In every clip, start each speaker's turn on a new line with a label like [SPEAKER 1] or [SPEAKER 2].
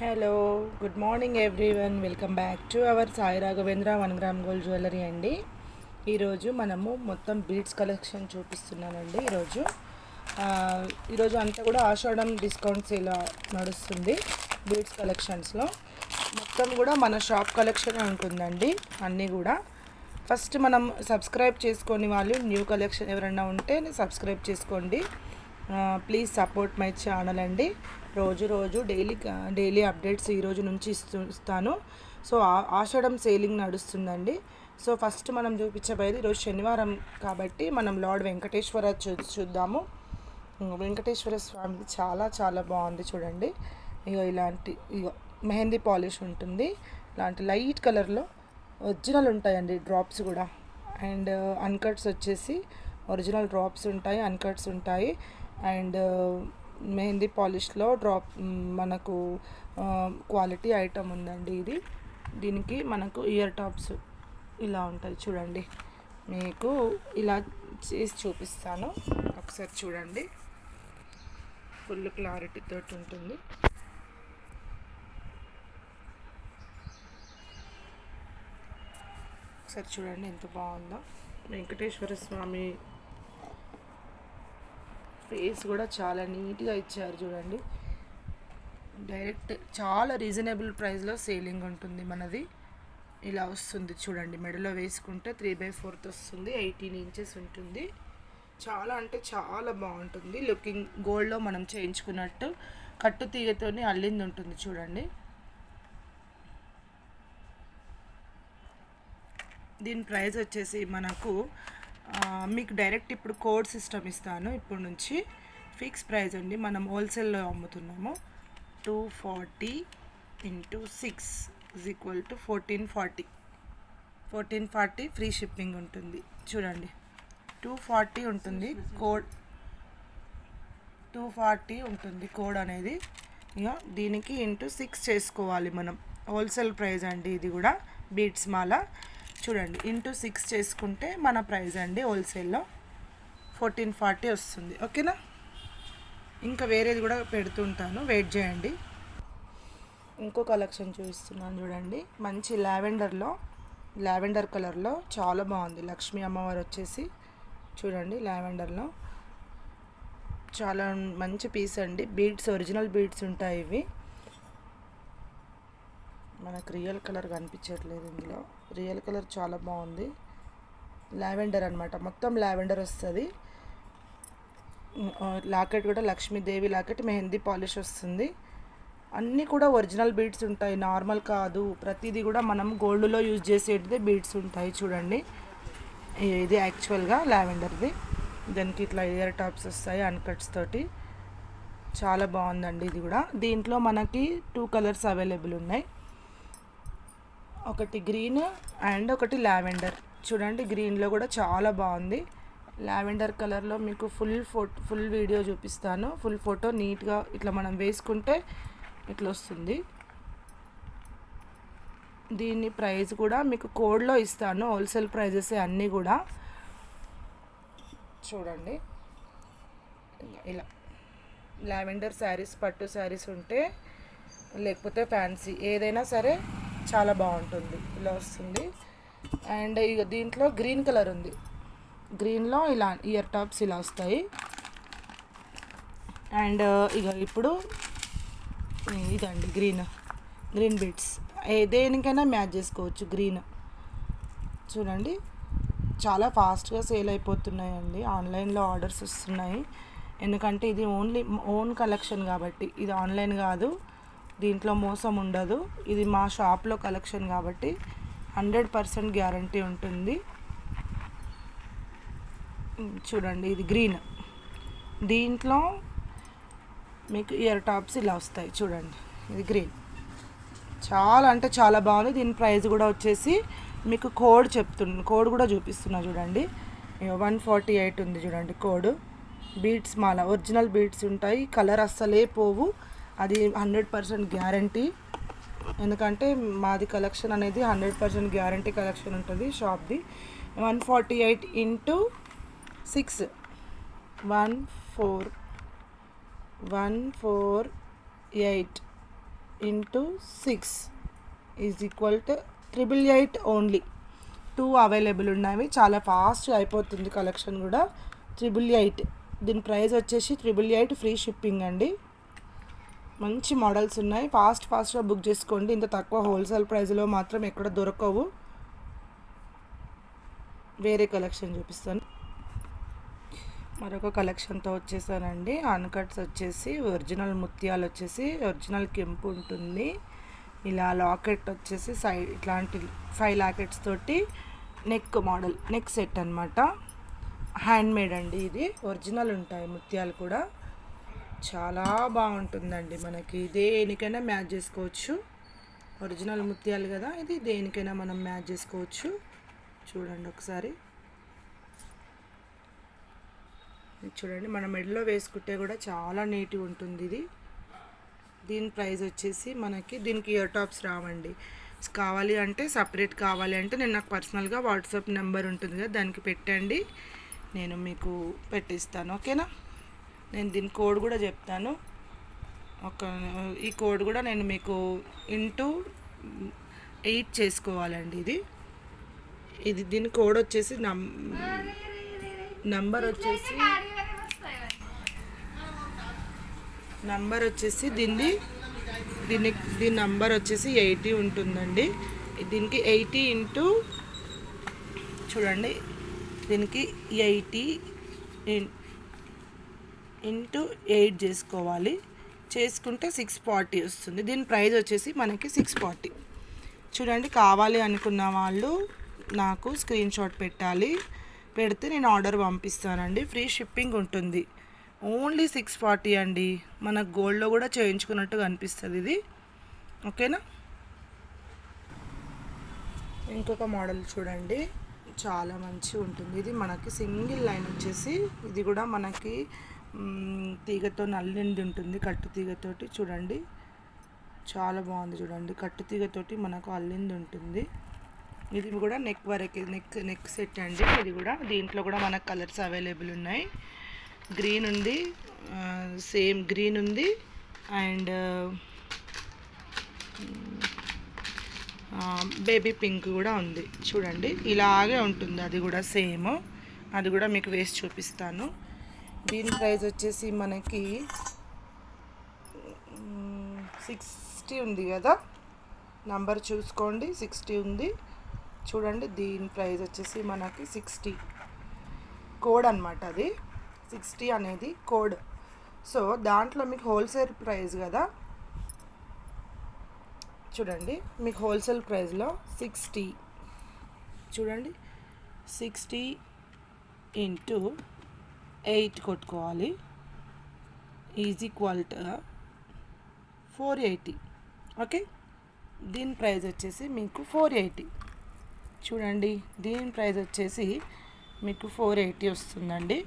[SPEAKER 1] Hello good morning everyone. Welcome back to our Sai Raghavendra one gram gold jewellery అండి. ఈరోజు మనము మొత్తం beads collection చూపిస్తున్నానండి ఈరోజు. ఈరోజు అంతా కూడా ఆషాఢం డిస్కౌంట్స్ ఇలా నడుస్తుంది బీడ్స్ కలెక్షన్స్లో. మొత్తం కూడా మన షాప్ కలెక్షన్ ఉంటుందండి అన్నీ కూడా. ఫస్ట్ మనం సబ్స్క్రైబ్ చేసుకొని వాళ్ళు న్యూ కలెక్షన్ ఎవరైనా ఉంటే సబ్స్క్రైబ్ చేసుకోండి. ప్లీజ్ సపోర్ట్ మై ఛానల్ అండి. రోజు రోజు డైలీ డైలీ అప్డేట్స్ ఈ రోజు నుంచి ఇస్తూ ఇస్తాను. సో ఆషాఢం సేలింగ్ నడుస్తుందండి. సో ఫస్ట్ మనం చూపించబోయేది ఈరోజు శనివారం కాబట్టి మనం లార్డ్ వెంకటేశ్వర చూ చూద్దాము. వెంకటేశ్వర స్వామిది చాలా చాలా బాగుంది చూడండి. ఇగో ఇలాంటి ఇగో మెహందీ పాలిష్ ఉంటుంది. ఇలాంటి లైట్ కలర్లో ఒరిజినల్ ఉంటాయండి డ్రాప్స్ కూడా. అండ్ అన్కట్స్ వచ్చేసి ఒరిజినల్ డ్రాప్స్ ఉంటాయి అన్కట్స్ ఉంటాయి. అండ్ మెహందీ పాలిష్లో డ్రాప్ మనకు క్వాలిటీ ఐటమ్ ఉందండి ఇది. దీనికి మనకు ఇయర్ టాప్స్ ఇలా ఉంటాయి చూడండి. మీకు ఇలా చేసి చూపిస్తాను. ఒకసారి చూడండి. ఫుల్ క్లారిటీ తోటి ఉంటుంది. ఒకసారి చూడండి ఎంత బాగుందో. వెంకటేశ్వర స్వామి ఫేస్ కూడా చాలా నీట్గా ఇచ్చారు చూడండి. డైరెక్ట్ చాలా రీజనబుల్ ప్రైస్లో సేలింగ్ ఉంటుంది మనది. ఇలా వస్తుంది చూడండి. మెడలో వేసుకుంటే త్రీ బై ఫోర్త్ వస్తుంది. ఎయిటీన్ ఇంచెస్ ఉంటుంది. చాలా అంటే చాలా బాగుంటుంది. లుకింగ్ గోల్డ్లో మనం చేయించుకున్నట్టు కట్టు తీగతోని అల్లింది ఉంటుంది చూడండి. దీని ప్రైస్ వచ్చేసి మనకు మీకు డైరెక్ట్ ఇప్పుడు కోడ్ సిస్టమ్ ఇస్తాను ఇప్పుడు నుంచి. ఫిక్స్ ప్రైస్ అండి. మనం హోల్సేల్లో అమ్ముతున్నాము. Two forty into six is equal to fourteen forty fourteen forty free shipping ఉంటుంది. చూడండి. టూ ఫార్టీ ఉంటుంది కోడ్. టూ ఫార్టీ ఉంటుంది కోడ్ అనేది. ఇక దీనికి ఇంటూ సిక్స్ చేసుకోవాలి మనం. హోల్సేల్ ప్రైస్ అండి ఇది కూడా. బీట్స్ మాల. చూడండి ఇంటూ సిక్స్ చేసుకుంటే మన ప్రైస్ అండి హోల్సేల్లో ఫోర్టీన్ ఫార్టీ వస్తుంది. ఓకేనా? ఇంకా వేరేది కూడా పెడుతుంటాను. వెయిట్ చేయండి. ఇంకో కలెక్షన్ చూపిస్తున్నాను చూడండి. మంచి లావెండర్లో లావెండర్ కలర్లో చాలా బాగుంది. లక్ష్మీ అమ్మవారు వచ్చేసి చూడండి లావెండర్లో చాలా మంచి పీస్ అండి. బీడ్స్ ఒరిజినల్ బీడ్స్ ఉంటాయి ఇవి. మనకు రియల్ కలర్ కనిపించట్లేదు ఇందులో. రియల్ కలర్ చాలా బాగుంది. లావెండర్ అనమాట మొత్తం లావెండర్ వస్తుంది. లాకెట్ కూడా లక్ష్మీదేవి లాకెట్ మెహందీ పాలిష్ వస్తుంది. అన్నీ కూడా ఒరిజినల్ బీడ్స్ ఉంటాయి. నార్మల్ కాదు. ప్రతిదీ కూడా మనం గోల్డ్లో యూజ్ చేసేటిదే బీడ్స్ ఉంటాయి చూడండి. ఇది యాక్చువల్గా లావెండర్ది. దానికి ఇట్లా ఇయర్ టాప్స్ వస్తాయి అన్కట్స్ తోటి. చాలా బాగుందండి ఇది కూడా. దీంట్లో మనకి టూ కలర్స్ అవైలబుల్ ఉన్నాయి. ఒకటి గ్రీన్ అండ్ ఒకటి లావెండర్. చూడండి గ్రీన్లో కూడా చాలా బాగుంది. లావెండర్ కలర్లో మీకు ఫుల్ ఫోటో ఫుల్ వీడియో చూపిస్తాను. ఫుల్ ఫోటో నీట్గా ఇట్లా మనం వేసుకుంటే ఇట్లా వస్తుంది దీని ప్రైస్ కూడా మీకు కోడ్లో ఇస్తాను. హోల్సేల్ ప్రైజెస్ అన్నీ కూడా. చూడండి. ఇలా. లావెండర్ శారీస్ పట్టు శారీస్ ఉంటే లేకపోతే ఫ్యాన్సీ. ఏదైనా సరే చాలా బాగుంటుంది. ఇలా వస్తుంది. అండ్ ఇక దీంట్లో గ్రీన్ కలర్ ఉంది. గ్రీన్లో ఇలా ఇయర్ టాప్స్ ఇలా వస్తాయి. అండ్ ఇక ఇప్పుడు ఇదండి గ్రీన్ గ్రీన్ బీట్స్. ఏ దేనికైనా మ్యాచ్ చేసుకోవచ్చు గ్రీన్. చూడండి. చాలా ఫాస్ట్గా సేల్ అయిపోతున్నాయండి. ఆన్లైన్లో ఆర్డర్స్ వస్తున్నాయి. ఎందుకంటే ఇది ఓన్లీ ఓన్ కలెక్షన్ కాబట్టి. ఇది ఆన్లైన్ కాదు. దీంట్లో మోసం ఉండదు. ఇది మా షాప్లో కలెక్షన్ కాబట్టి హండ్రెడ్ పర్సెంట్ గ్యారంటీ ఉంటుంది. చూడండి ఇది గ్రీన్. దీంట్లో మీకు ఇయర్ టాప్స్ ఇలా వస్తాయి. చూడండి ఇది గ్రీన్. చాలా అంటే చాలా బాగుంది. దీని ప్రైస్ కూడా వచ్చేసి మీకు కోడ్ చెప్తున్నా కోడ్ కూడా చూపిస్తున్నా చూడండి. వన్ ఫార్టీ ఎయిట్ ఉంది చూడండి కోడ్. బీట్స్ మాల ఒరిజినల్ బీట్స్ ఉంటాయి. కలర్ అస్సలే పోవు. అది హండ్రెడ్ పర్సెంట్ గ్యారంటీ. ఎందుకంటే మాది కలెక్షన్ అనేది హండ్రెడ్ పర్సెంట్ గ్యారంటీ కలెక్షన్ ఉంటుంది షాప్ది. One forty eight into six. One four one four eight into six is equal to triple eight only. Two available ఉన్నాయి చాలా ఫాస్ట్గా అయిపోతుంది కలెక్షన్ కూడా. Triple eight. దీని ప్రైస్ వచ్చేసి ట్రిపుల్ ఎయిట్ ఫ్రీ షిప్పింగ్ అండి. మంచి మోడల్స్ ఉన్నాయి. ఫాస్ట్ ఫాస్ట్గా బుక్ చేసుకోండి. ఇంత తక్కువ హోల్సేల్ ప్రైస్లో మాత్రం ఎక్కడ దొరకవు. వేరే కలెక్షన్ చూపిస్తాను. మరొక కలెక్షన్తో వచ్చేసానండి. అన్కట్స్ వచ్చేసి ఒరిజినల్ ముత్యాలు వచ్చేసి ఒరిజినల్ కెంపు ఉంటుంది. ఇలా లాకెట్ వచ్చేసి సైడ్ ఇట్లాంటి ఫైవ్ లాకెట్స్ తోటి నెక్ మోడల్ నెక్ సెట్ అనమాట హ్యాండ్ మేడ్ అండి ఇది. ఒరిజినల్ ఉంటాయి ముత్యాలు కూడా. చాలా బాగుంటుందండి మనకి. దేనికైనా మ్యాచ్ చేసుకోవచ్చు. ఒరిజినల్ ముత్యాలు కదా ఇది దేనికైనా మనం మ్యాచ్ చేసుకోవచ్చు. చూడండి ఒకసారి. చూడండి మన మెడలో వేసుకుంటే కూడా చాలా నీట్గా ఉంటుంది ఇది. దీని ప్రైస్ వచ్చేసి మనకి దీనికి ఇయర్ టాప్స్ రావండి. కావాలి అంటే సపరేట్ కావాలి అంటే నేను నాకు పర్సనల్గా వాట్సాప్ నెంబర్ ఉంటుంది కదా దానికి పెట్టండి. నేను మీకు పెట్టిస్తాను. ఓకేనా? నేను దీని కోడ్ కూడా చెప్తాను. ఒక ఈ కోడ్ కూడా నేను మీకు ఇంటూ ఎయిట్ చేసుకోవాలండి ఇది. ఇది దీని కోడ్ వచ్చేసి నం నంబర్ వచ్చేసి నంబర్ వచ్చేసి దీన్ని దీని దీని నంబర్ వచ్చేసి ఎయిటీ ఉంటుందండి. దీనికి ఎయిటీ ఇంటూ చూడండి. దీనికి ఎయిటీ ఇంటూ ఎయిట్ చేసుకోవాలి. చేసుకుంటే సిక్స్ ఫార్టీ వస్తుంది. దీని ప్రైస్ వచ్చేసి మనకి సిక్స్ ఫార్టీ. చూడండి కావాలి అనుకున్న వాళ్ళు నాకు స్క్రీన్ షాట్ పెట్టాలి. పెడితే నేను ఆర్డర్ పంపిస్తానండి. ఫ్రీ షిప్పింగ్ ఉంటుంది. ఓన్లీ సిక్స్ ఫార్టీ అండి. మన గోల్డ్లో కూడా చేయించుకున్నట్టు అనిపిస్తుంది ఇది. ఓకేనా? ఇంకొక మోడల్ చూడండి. చాలా మంచిగా ఉంటుంది. ఇది మనకి సింగిల్ లైన్ వచ్చేసి ఇది కూడా మనకి తీగతో నల్లిండి ఉంటుంది కట్టు తీగతోటి చూడండి. చాలా బాగుంది చూడండి. కట్టు తీగతోటి మనకు అల్లింది ఉంటుంది. ఇది కూడా నెక్ వరకు నెక్ నెక్ సెట్ అండి. ఇది కూడా దీంట్లో కూడా మనకు కలర్స్ అవైలబుల్ ఉన్నాయి. గ్రీన్ ఉంది సేమ్ గ్రీన్ ఉంది. అండ్ బేబీ పింక్ కూడా ఉంది. చూడండి. ఇలాగే ఉంటుంది అది కూడా సేమ్ అది కూడా మీకు వేసి చూపిస్తాను. దీని ప్రైస్ వచ్చేసి మనకి సిక్స్టీ ఉంది కదా? నంబర్ చూసుకోండి సిక్స్టీ ఉంది. చూడండి దీని ప్రైస్ వచ్చేసి మనకి సిక్స్టీ కోడ్ అనమాట అది. సిక్స్టీ అనేది కోడ్. సో దాంట్లో మీకు హోల్సేల్ ప్రైస్ కదా? చూడండి మీకు హోల్సేల్ ప్రైస్లో సిక్స్టీ చూడండి సిక్స్టీ ఇంటూ ఎయిట్ కొట్టుకోవాలి. Is equal to four eighty. Okay? దీని ప్రైస్ వచ్చేసి మీకు ఫోర్ ఎయిటీ. చూడండి దీని ప్రైస్ వచ్చేసి మీకు ఫోర్ ఎయిటీ వస్తుందండి.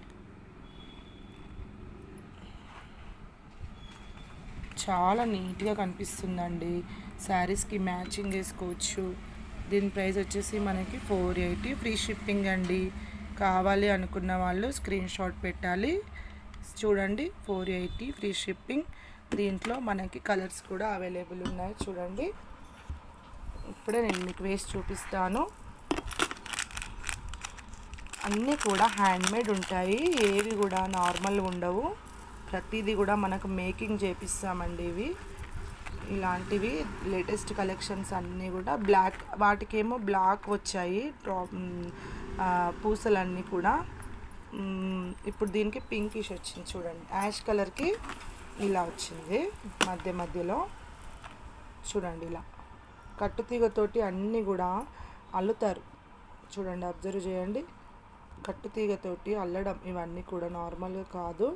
[SPEAKER 1] చాలా నీట్గా కనిపిస్తుందండి. శారీస్కి మ్యాచింగ్ వేసుకోవచ్చు. దీని ప్రైస్ వచ్చేసి మనకి ఫోర్ ఎయిటీ. ఫ్రీ షిప్పింగ్ అండి. కావాలి అనుకున్న వాళ్ళు స్క్రీన్ షాట్ పెట్టాలి. చూడండి ఫోర్ ఎయిటీ ఫ్రీ షిప్పింగ్ దీంట్లో మనకి కలర్స్ కూడా అవైలబుల్ ఉన్నాయి. చూడండి. ఇప్పుడే నేను మీకు వేసి చూపిస్తాను. అన్నీ కూడా హ్యాండ్మేడ్ ఉంటాయి. ఏవి కూడా నార్మల్ ఉండవు. ప్రతిదీ కూడా మనకు మేకింగ్ చేపిస్తామండి ఇవి. ఇలాంటివి లేటెస్ట్ కలెక్షన్స్ అన్నీ కూడా బ్లాక్ వాటికేమో బ్లాక్ వచ్చాయి. డ్రాప్ పూసలన్నీ కూడా ఇప్పుడు దీనికి పింకిష్ వచ్చింది చూడండి. యాష్ కలర్కి ఇలా వచ్చింది. మధ్య మధ్యలో చూడండి ఇలా. కట్టుతీగతోటి అన్నీ కూడా అల్లుతారు. చూడండి అబ్జర్వ్ చేయండి. కట్టుతీగతోటి అల్లడం ఇవన్నీ కూడా నార్మల్గా కాదు.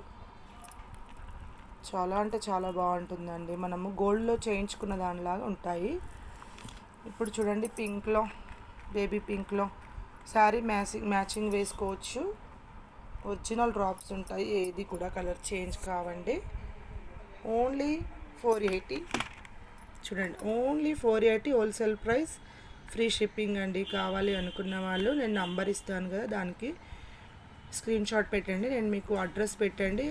[SPEAKER 1] చాలా అంటే చాలా బాగుంటుందండి. మనము గోల్డ్లో చేయించుకున్న దానిలాగా ఉంటాయి. ఇప్పుడు చూడండి పింక్లో బేబీ పింక్లో శారీ మ్యాచింగ్ మ్యాచింగ్ వేసుకోవచ్చు. ఒరిజినల్ డ్రాప్స్ ఉంటాయి. ఏది కూడా కలర్ చేంజ్ కావండి. Only four eighty. చూడండి only four eighty wholesale price. Free shipping అండి కావాలి అనుకున్న వాళ్ళు. నేను నంబర్ ఇస్తాను కదా దానికి స్క్రీన్ షాట్ పెట్టండి. నేను మీకు అడ్రస్ పెట్టండి.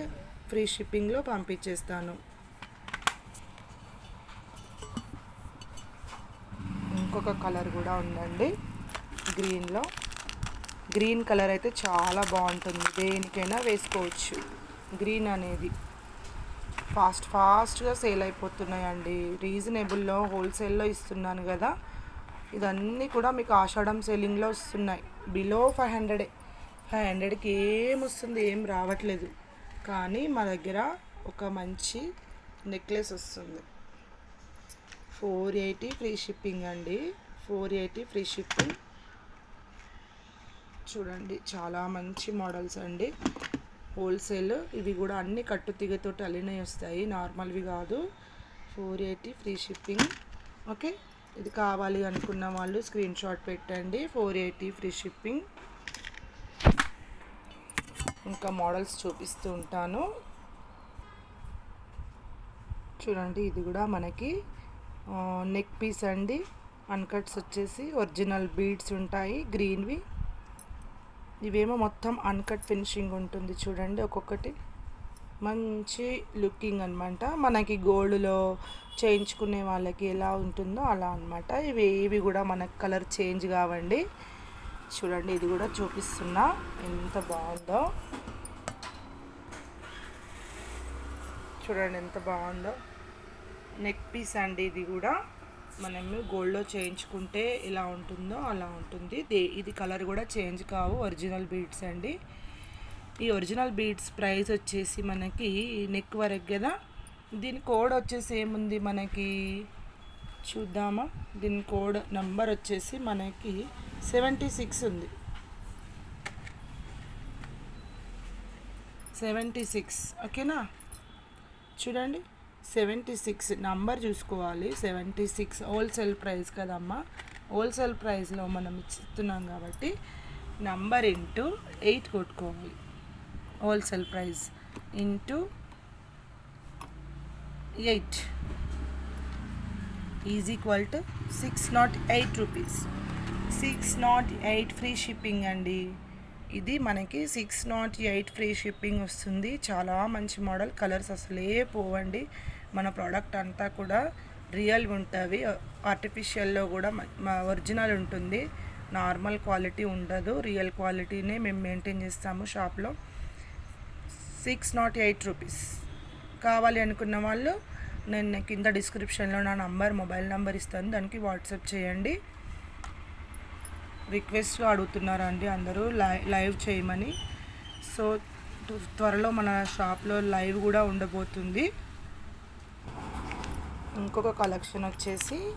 [SPEAKER 1] ఫ్రీ షిప్పింగ్లో పంపించేస్తాను. ఇంకొక కలర్ కూడా ఉందండి గ్రీన్లో. గ్రీన్ కలర్ అయితే చాలా బాగుంటుంది. దేనికైనా వేసుకోవచ్చు. గ్రీన్ అనేది ఫాస్ట్ ఫాస్ట్గా సేల్ అయిపోతున్నాయండి. రీజనబుల్లో హోల్సేల్లో ఇస్తున్నాను కదా. ఇదన్నీ కూడా మీకు ఆషాఢం సెల్లింగ్లో వస్తున్నాయి. బిలో ఫైవ్ హండ్రెడే. ఫైవ్ హండ్రెడ్కి ఏం వస్తుంది ఏం రావట్లేదు. కానీ మా దగ్గర ఒక మంచి నెక్లెస్ వస్తుంది. ఫోర్ ఎయిటీ ఫ్రీ షిప్పింగ్ అండి. Four eighty free shipping. చూడండి చాలా మంచి మోడల్స్ అండి. హోల్సేల్ ఇవి కూడా అన్ని కట్టు తీగతోటి అల్లినవి వస్తాయి. నార్మల్వి కాదు. Four eighty free shipping. Okay? ఇది కావాలి అనుకున్న వాళ్ళు స్క్రీన్ షాట్ పెట్టండి. Four eighty free shipping. ఇంకా మోడల్స్ చూపిస్తూ ఉంటాను. చూడండి ఇది కూడా మనకి నెక్ పీస్ అండి. అన్కట్స్ వచ్చేసి ఒరిజినల్ బీడ్స్ ఉంటాయి గ్రీన్వి. ఇవేమో మొత్తం అన్కట్ ఫినిషింగ్ ఉంటుంది చూడండి ఒక్కొక్కటి. మంచి లుకింగ్ అనమాట మనకి గోల్డ్లో చేయించుకునే వాళ్ళకి ఎలా ఉంటుందో అలా అనమాట ఇవి ఇవి కూడా మనకు కలర్ చేంజ్ కావండి. చూడండి ఇది కూడా చూపిస్తున్నా. ఎంత బాగుందో. చూడండి ఎంత బాగుందో. నెక్ పీస్ అండి ఇది కూడా. మనము గోల్డ్లో చేయించుకుంటే ఎలా ఉంటుందో అలా ఉంటుంది. దే ఇది కలర్ కూడా చేంజ్ కావు. ఒరిజినల్ బీడ్స్ అండి. ఈ ఒరిజినల్ బీడ్స్ ప్రైస్ వచ్చేసి మనకి నెక్ వరకు కదా? దీని కోడ్ వచ్చేసి ఏముంది మనకి? చూద్దామా? దీని కోడ్ నంబర్ వచ్చేసి మనకి సెవెంటీ సిక్స్ ఉంది. Seventy six. ఓకేనా? చూడండి. సెవెంటీ సిక్స్ నంబర్ చూసుకోవాలి. సెవెంటీ సిక్స్ హోల్సేల్ ప్రైస్ కదమ్మా. హోల్సేల్ ప్రైస్లో మనం ఇస్తున్నాం కాబట్టి నంబర్ ఇంటూ ఎయిట్ కొట్టుకోవాలి. Wholesale price into eight is equal to six nought eight rupees six nought eight free shipping అండి. ఇది మనకి six nought eight free shipping వస్తుంది. చాలా మంచి మోడల్ కలర్స్ అసలే పోవండి. మన ప్రోడక్ట్ అంతా కూడా రియల్ ఉంటుంది. ఆర్టిఫిషియల్లో కూడా మా ఒరిజినల్ ఉంటుంది. నార్మల్ క్వాలిటీ ఉండదు. రియల్ క్వాలిటీనే మేము మెయింటైన్ చేస్తాము షాప్లో సిక్స్ నాట్ ఎయిట్ రూపీస్ కావాలి అనుకున్న వాళ్ళు నేను కింద డిస్క్రిప్షన్లో నా నంబర్ మొబైల్ నెంబర్ ఇస్తాను. దానికి వాట్సాప్ చేయండి. రిక్వెస్ట్గా అడుగుతున్నారండి అందరూ. లై లైవ్ చేయమని. సో త్వరలో మన షాప్లో లైవ్ కూడా ఉండబోతుంది. ఇంకొక కలెక్షన్ వచ్చేసి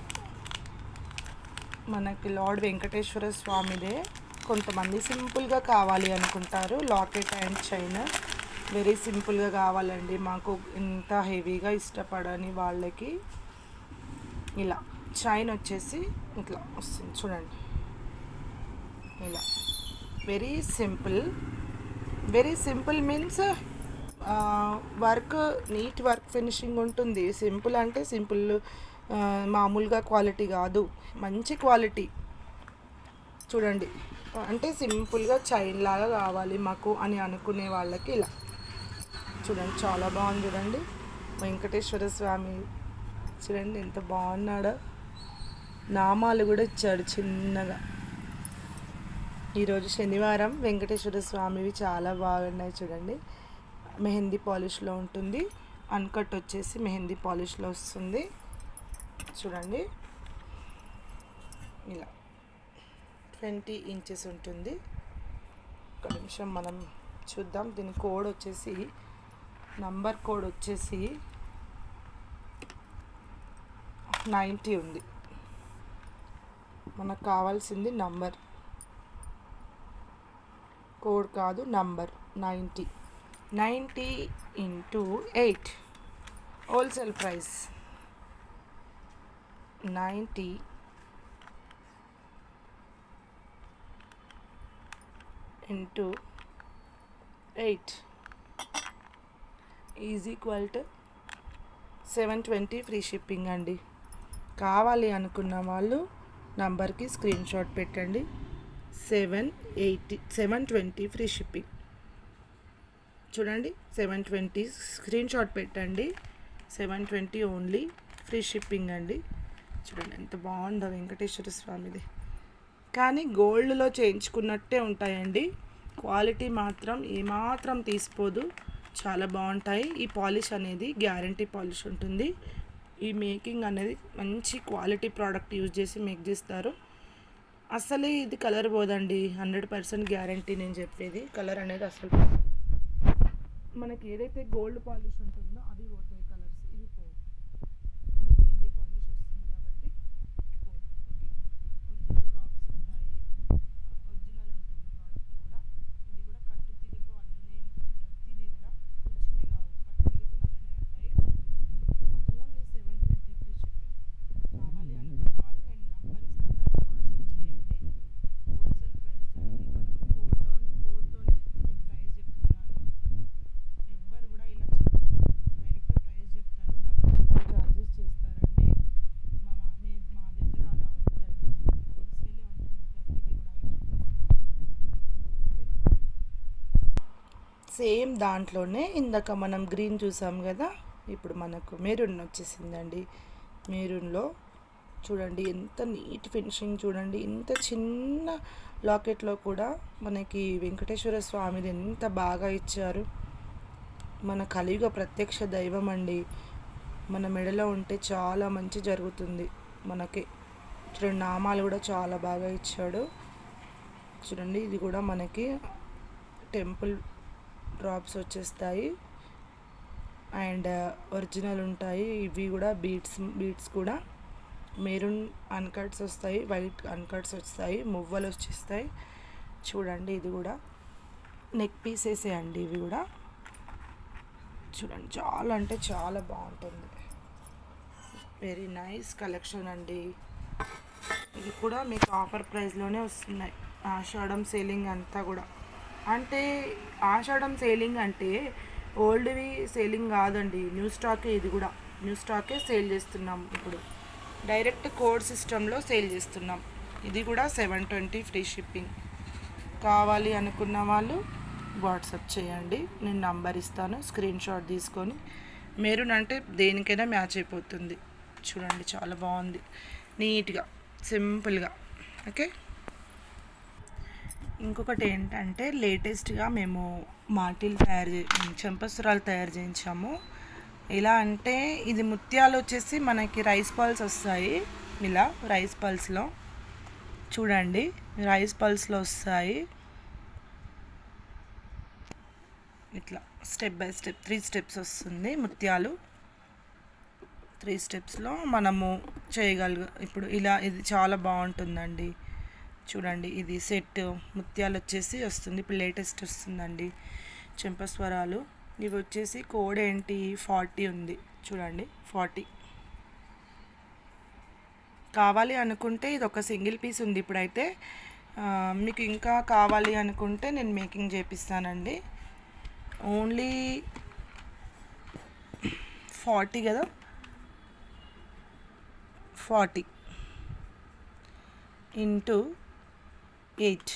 [SPEAKER 1] మనకి లార్డ్ వెంకటేశ్వర స్వామిదే. కొంతమంది సింపుల్గా కావాలి అనుకుంటారు. లాకెట్ అండ్ చైన్ వెరీ సింపుల్గా కావాలండి. మాకు ఇంత హెవీగా ఇష్టపడని వాళ్ళకి ఇలా చైన్ వచ్చేసి ఇట్లా వస్తుంది. చూడండి. ఇలా. Very simple. Very simple means work neat work finishing ఉంటుంది. సింపుల్ అంటే సింపుల్. మామూలుగా క్వాలిటీ కాదు. మంచి క్వాలిటీ. చూడండి. అంటే సింపుల్గా చైన్ లాగా కావాలి మాకు అని అనుకునే వాళ్ళకి ఇలా. చూడండి చాలా బాగుంది చూడండి. వెంకటేశ్వర స్వామి. చూడండి ఎంత బాగున్నాడో. నామాలు కూడా ఇచ్చాడు చిన్నగా. ఈరోజు శనివారం. వెంకటేశ్వర స్వామివి చాలా బాగున్నాయి చూడండి. మెహందీ పాలిష్లో ఉంటుంది. అన్కట్ వచ్చేసి మెహందీ పాలిష్లో వస్తుంది. చూడండి. ఇలా ట్వంటీ ఇంచెస్ ఉంటుంది. ఒక నిమిషం మనం చూద్దాం. దీని కోడ్ వచ్చేసి నంబర్ కోడ్ వచ్చేసి నైంటీ ఉంది. మనకు కావాల్సింది నంబర్. కోడ్ కాదు number ninety. Ninety into eight. Wholesale price ninety into eight. Is equal to seven twenty free shipping అండి. కావాలి అనుకున్న వాళ్ళు నంబర్కి స్క్రీన్ షాట్ పెట్టండి. Seven eighty seven twenty free shipping. చూడండి సెవెన్ ట్వంటీ స్క్రీన్ షాట్ పెట్టండి. Seven twenty only free shipping అండి. చూడండి ఎంత బాగుందో వెంకటేశ్వర స్వామిది. కానీ గోల్డ్లో చేయించుకున్నట్టే ఉంటాయండి. క్వాలిటీ మాత్రం ఏమాత్రం తీసిపోదు. చాలా బాగుంటాయి. ఈ పాలిష్ అనేది గ్యారంటీ పాలిష్ ఉంటుంది. ఈ మేకింగ్ అనేది మంచి క్వాలిటీ ప్రోడక్ట్ యూజ్ చేసి మేక్ చేస్తారు. అసలే ఇది కలర్ పోదండి. హండ్రెడ్ పర్సెంట్ గ్యారంటీ నేను చెప్పేది. కలర్ అనేది అసలు పోదు. మనకి ఏదైతే గోల్డ్ పాలిష్ ఉంటుందో అది పోతుంది కలర్స్ ఇవి పోవు ఇది మెహందీ పాలిష్ వస్తుంది కాబట్టి పోదు ఓకే ఒరిజినల్ డ్రాప్స్ ఉంటాయి ఒరిజినల్ ఉంటుంది ప్రోడక్ట్ కూడా ఇది కూడా కట్టు తీగతో అల్లినే ఉంటాయి ప్రతిదీ కూడా కూర్చునే కావు కట్టు తీగతో అల్లినే ఉంటాయి only seven twenty free shipping కావాలి అనుకున్న వాళ్ళు నేను నంబర్ ఇస్తాను దానికి వాట్సాప్ చేయండి హోల్సేల్ ప్రైజెస్ అండి మనకు గోల్డ్ లోన్ గోల్డ్తోనే మీకు ప్రైస్ చెప్తున్నాను ఎవ్వరు కూడా ఇలా చెప్పరు డైరెక్ట్ ప్రైస్ చెప్తారు డబల్ చార్జెస్ చేస్తారండి మా మే మా దగ్గర అలా ఉండదండి హోల్సేలే ఉంటుంది ప్రతిదీ కూడా ఐటమ్ ఓకేనా సేమ్ దాంట్లోనే ఇందాక మనం గ్రీన్ చూసాం కదా ఇప్పుడు మనకు మెరూన్ వచ్చేసిందండి. మెరూన్లో చూడండి ఎంత నీట్ ఫినిషింగ్ చూడండి ఇంత చిన్న లాకెట్లో కూడా మనకి వెంకటేశ్వర స్వామిది ఎంత బాగా ఇచ్చారు. మన కలియుగ ప్రత్యక్ష దైవం అండి. మన మెడలో ఉంటే చాలా మంచి జరుగుతుంది మనకి. చూడండి నామాలు కూడా చాలా బాగా ఇచ్చాడు. చూడండి ఇది కూడా మనకి టెంపుల్ డ్రాప్స్ వచ్చేస్తాయి. అండ్ ఒరిజినల్ uh, ఉంటాయి. ఇవి కూడా బీట్స్ బీట్స్ కూడా. మెరూన్ అన్కట్స్ వస్తాయి వైట్ అన్కట్స్ వస్తాయి మువ్వలు వచ్చేస్తాయి. చూడండి ఇది కూడా. నెక్ పీసెసే అండి ఇవి కూడా. చూడండి చాలా అంటే చాలా బాగుంటుంది. వెరీ నైస్ కలెక్షన్ అండి. ఇది కూడా మీకు ఆఫర్ ప్రైస్లోనే వస్తున్నాయి. ఆషాఢం సేలింగ్ అంతా కూడా. అంటే ఆషాఢం సేలింగ్ అంటే ఓల్డ్వి సేలింగ్ కాదండి న్యూ స్టాకే ఇది కూడా. న్యూ స్టాకే సేల్ చేస్తున్నాం ఇప్పుడు. డైరెక్ట్ కోడ్ సిస్టంలో సేల్ చేస్తున్నాం. ఇది కూడా సెవెన్ ట్వంటీ ఫ్రీ షిప్పింగ్. కావాలి అనుకున్న వాళ్ళు వాట్సాప్ చేయండి నేను నంబర్ ఇస్తాను స్క్రీన్ షాట్ తీసుకొని. మెరూన్ అంటే దేనికైనా మ్యాచ్ అయిపోతుంది. చూడండి చాలా బాగుంది. నీట్గా సింపుల్గా. ఓకే? ఇంకొకటి ఏంటంటే లేటెస్ట్గా మేము మాటిల్ తయారు చే చెంపసురాలు తయారు చేయించాము. ఎలా అంటే ఇది ముత్యాలు వచ్చేసి మనకి రైస్ పల్స్ వస్తాయి. ఇలా రైస్ పల్స్లో. చూడండి రైస్ పల్స్లో వస్తాయి. ఇట్లా step by step three steps వస్తుంది ముత్యాలు. త్రీ స్టెప్స్లో మనము చేయగలుగు ఇప్పుడు ఇలా ఇది చాలా బాగుంటుందండి. చూడండి ఇది సెట్. ముత్యాలు వచ్చేసి వస్తుంది. ఇప్పుడు లేటెస్ట్ వస్తుందండి చెంపస్వరాలు ఇవి వచ్చేసి కోడ్ ఏంటి? ఫార్టీ ఉంది. చూడండి ఫార్టీ. కావాలి అనుకుంటే ఇది ఒక సింగిల్ పీస్ ఉంది ఇప్పుడైతే. మీకు ఇంకా కావాలి అనుకుంటే నేను మేకింగ్ చేపిస్తానండి. ఓన్లీ ఫార్టీ కదా? Forty. Into eight.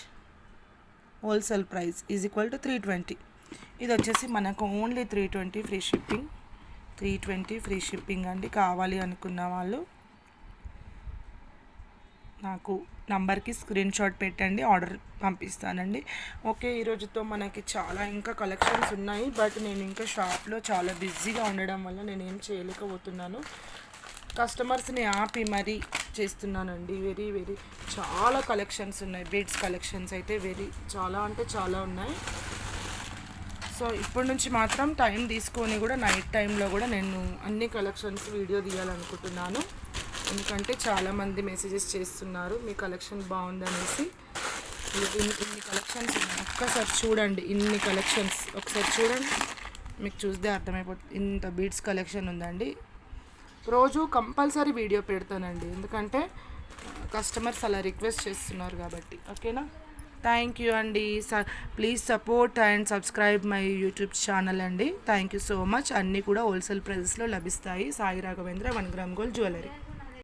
[SPEAKER 1] Wholesale price is equal to three twenty ఇది వచ్చేసి మనకు only three twenty free shipping three twenty free shipping అండి. కావాలి అనుకున్న వాళ్ళు నాకు నంబర్కి స్క్రీన్ షాట్ పెట్టండి. ఆర్డర్ పంపిస్తానండి. ఓకే ఈరోజుతో మనకి చాలా ఇంకా కలెక్షన్స్ ఉన్నాయి. బట్ నేను ఇంకా షాప్లో చాలా బిజీగా ఉండడం వల్ల నేను ఏం చేయలేకపోతున్నాను. కస్టమర్స్ని ఆపి మరీ చేస్తున్నానండి. Very very. చాలా కలెక్షన్స్ ఉన్నాయి. బీడ్స్ కలెక్షన్స్ అయితే వెరీ. చాలా అంటే చాలా ఉన్నాయి. సో ఇప్పటి నుంచి మాత్రం టైం తీసుకొని కూడా నైట్ టైంలో కూడా నేను అన్ని కలెక్షన్స్ వీడియో తీయాలనుకుంటున్నాను. ఎందుకంటే చాలామంది మెసేజెస్ చేస్తున్నారు మీ కలెక్షన్ బాగుందనేసి. ఇన్ని ఇన్ని కలెక్షన్స్ ఒక్కసారి చూడండి ఇన్ని కలెక్షన్స్. ఒకసారి చూడండి. మీకు చూస్తే అర్థమైపోతుంది. ఇంత బీడ్స్ కలెక్షన్ ఉందండి. రోజు కంపల్సరీ వీడియో పెడతానండి. ఎందుకంటే కస్టమర్స్ అలా రిక్వెస్ట్ చేస్తున్నారు కాబట్టి. ఓకేనా? థ్యాంక్ యూ అండి. స please support and subscribe my YouTube channel అండి. థ్యాంక్ యూ సో మచ్ అన్నీ కూడా హోల్సేల్ ప్రైజెస్లో లభిస్తాయి. Sai Raghavendra one gram gold jewellery